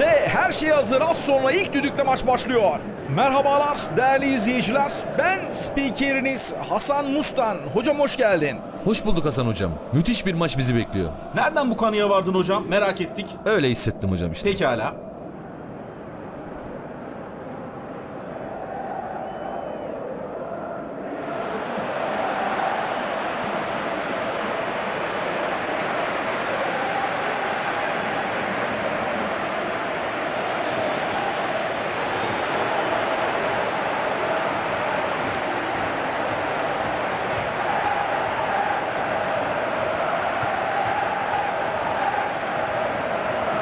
Ve her şey hazır. Az sonra ilk düdükle maç başlıyor. Merhabalar değerli izleyiciler. Ben spikeriniz Hasan Mustan. Hocam hoş geldin. Hoş bulduk Hasan hocam. Müthiş bir maç bizi bekliyor. Nereden bu kanıya vardın hocam? Merak ettik. Öyle hissettim hocam işte. Pekala.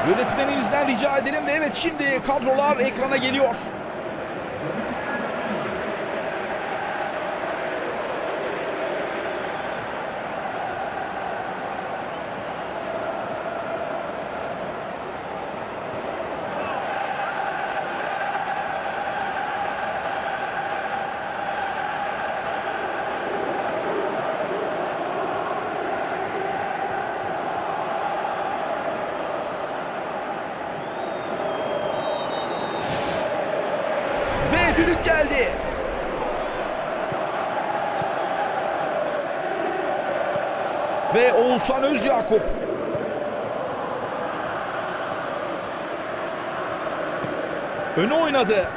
Yönetmenimizden rica edelim ve evet şimdi kadrolar ekrana geliyor. Ve düdük geldi. Ve Oğuzhan Özyakup. Öne oynadı.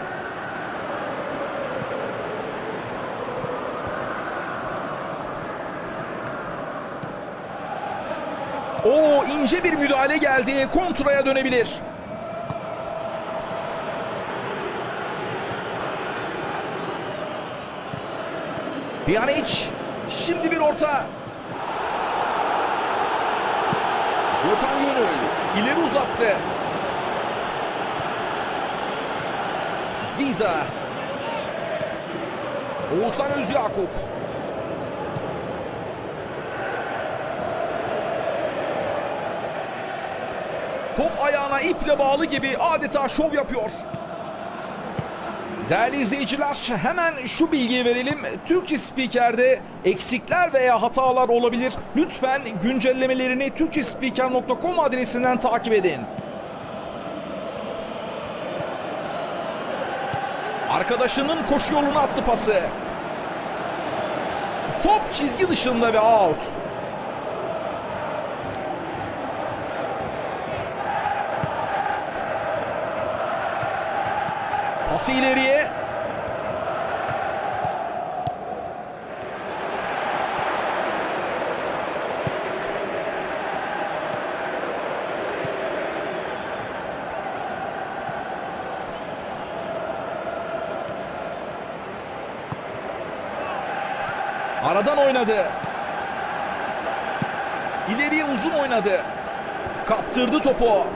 O ince bir müdahale geldi. Kontraya dönebilir. Pjanic. Şimdi bir orta. Gökhan Gönül ileri uzattı. Vida. Oğuzhan Özyakup. Top ayağına iple bağlı gibi adeta şov yapıyor. Değerli izleyiciler hemen şu bilgiyi verelim. Türkçe spikerde eksikler veya hatalar olabilir. Lütfen güncellemelerini türkçespiker.com adresinden takip edin. Arkadaşının koşu yoluna attı pası. Top çizgi dışında ve out. Pası ileriye. Aradan oynadı. İleriye uzun oynadı. Kaptırdı topu.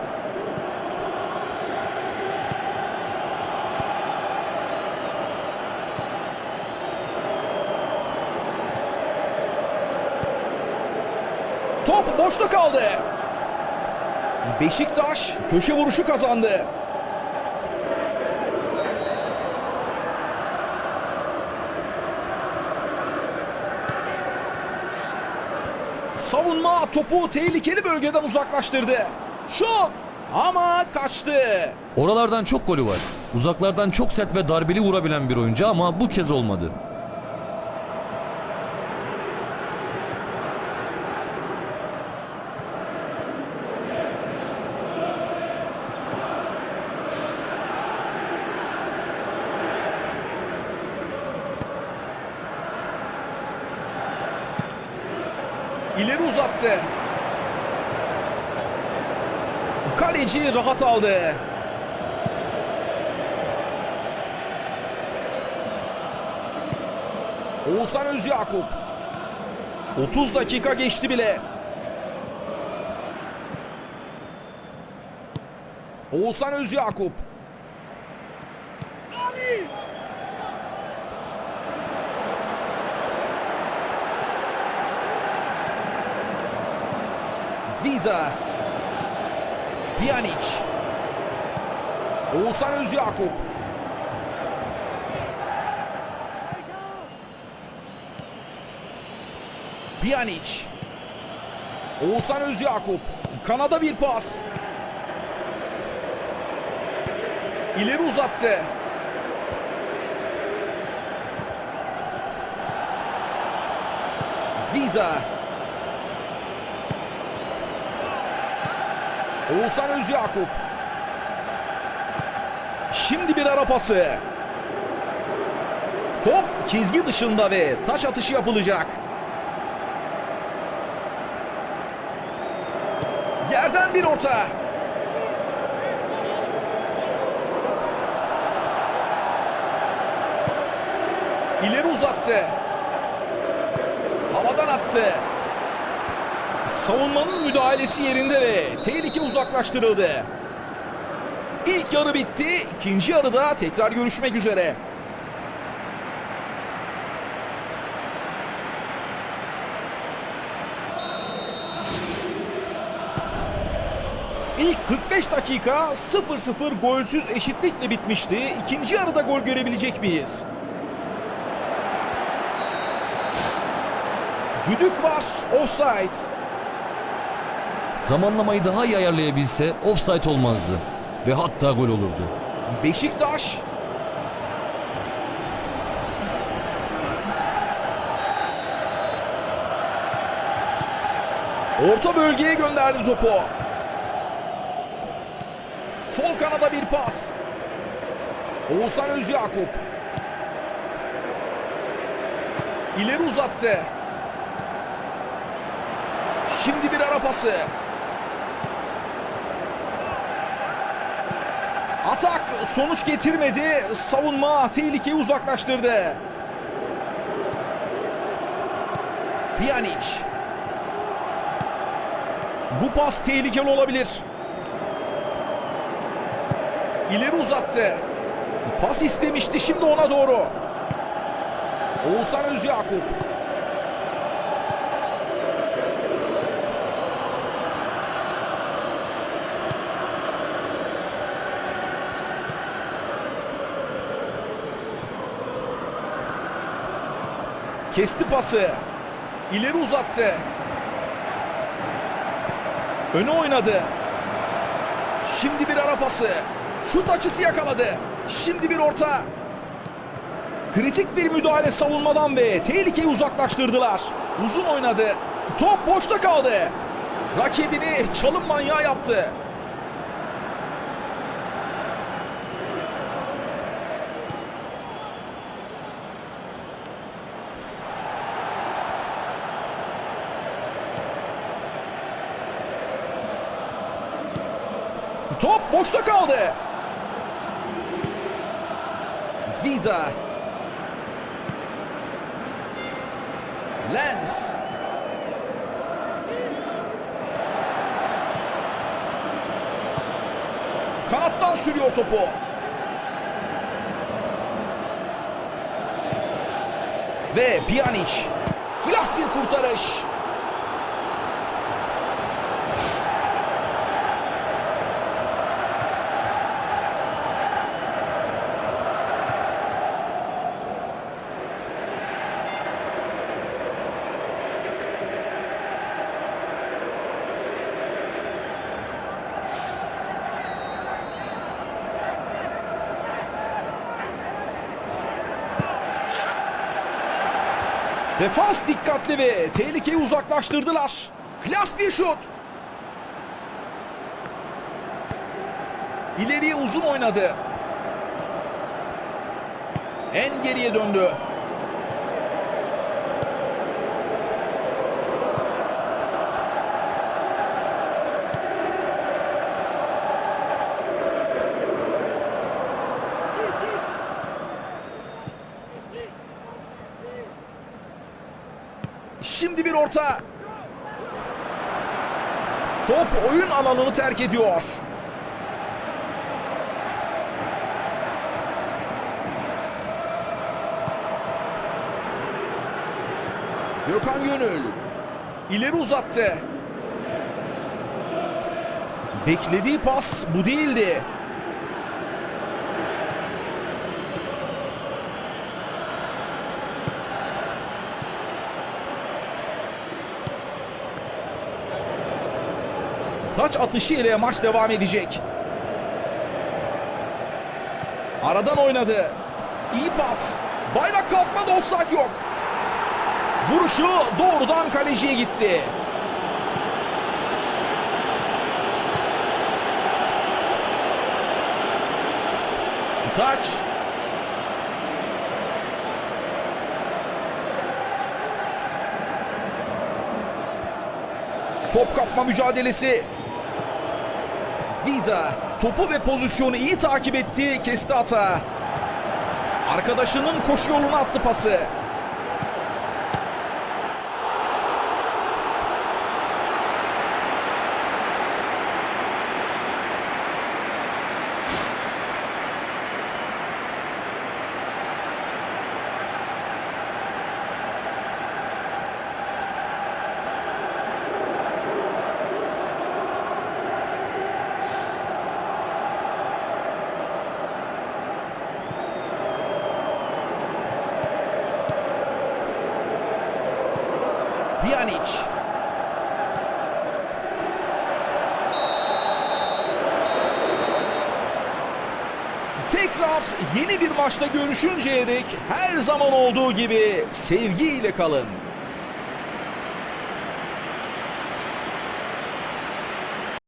Top boşta kaldı. Beşiktaş köşe vuruşu kazandı. Savunma topu tehlikeli bölgeden uzaklaştırdı. Şut ama kaçtı. Oralardan çok golü var. Uzaklardan çok sert ve darbeli vurabilen bir oyuncu ama bu kez olmadı. İleri uzattı. Kaleci rahat aldı. Oğuzhan Özyakup. 30 dakika geçti bile. Oğuzhan Özyakup. Vida. Pjanic. Oğuzhan Özyakup. Pjanic. Oğuzhan Özyakup. Kanada bir pas. İleri uzattı. Vida. Oğuzhan Özyakup. Şimdi bir ara pası. Top çizgi dışında ve taç atışı yapılacak. Yerden bir orta. İleri uzattı. Havadan attı. Savunmanın müdahalesi yerinde ve tehlike uzaklaştırıldı. İlk yarı bitti. İkinci yarıda tekrar görüşmek üzere. İlk 45 dakika 0-0 golsüz eşitlikle bitmişti. İkinci yarıda gol görebilecek miyiz? Düdük var. Offside. Zamanlamayı daha iyi ayarlayabilse offside olmazdı. Ve hatta gol olurdu. Beşiktaş. Orta bölgeye gönderdi topu. Sol kanada bir pas. Oğuzhan Özyakup. İleri uzattı. Şimdi bir ara pası. Atak sonuç getirmedi. Savunma tehlikeyi uzaklaştırdı. Pjanic. Bu pas tehlikeli olabilir. İleri uzattı. Pas istemişti şimdi ona doğru. Oğuzhan Özyakup. Kesti pası. İleri uzattı. Öne oynadı. Şimdi bir ara pası. Şut açısı yakaladı. Şimdi bir orta. Kritik bir müdahale savunmadan ve tehlikeyi uzaklaştırdılar. Uzun oynadı. Top boşta kaldı. Rakibini çalım manyağı yaptı. Top boşta kaldı. Vida. Lens. Kanattan sürüyor topu. Ve Pjanic. Klas bir kurtarış. Defans dikkatli ve tehlikeyi uzaklaştırdılar. Klas bir şut. İleriye uzun oynadı. En geriye döndü. Şimdi bir orta. Top oyun alanını terk ediyor. Gökhan Gönül ileri uzattı. Beklediği pas bu değildi. Taç atışı ile maç devam edecek. Aradan oynadı. İyi pas. Bayrak kalkmadı offside yok. Vuruşu doğrudan kaleciye gitti. Taç. Top kapma mücadelesi. Vida topu ve pozisyonu iyi takip etti, kesti hata. Arkadaşının koşu yoluna attı pası. Pjanic. Tekrar yeni bir maçta görüşünceye dek her zaman olduğu gibi sevgiyle kalın.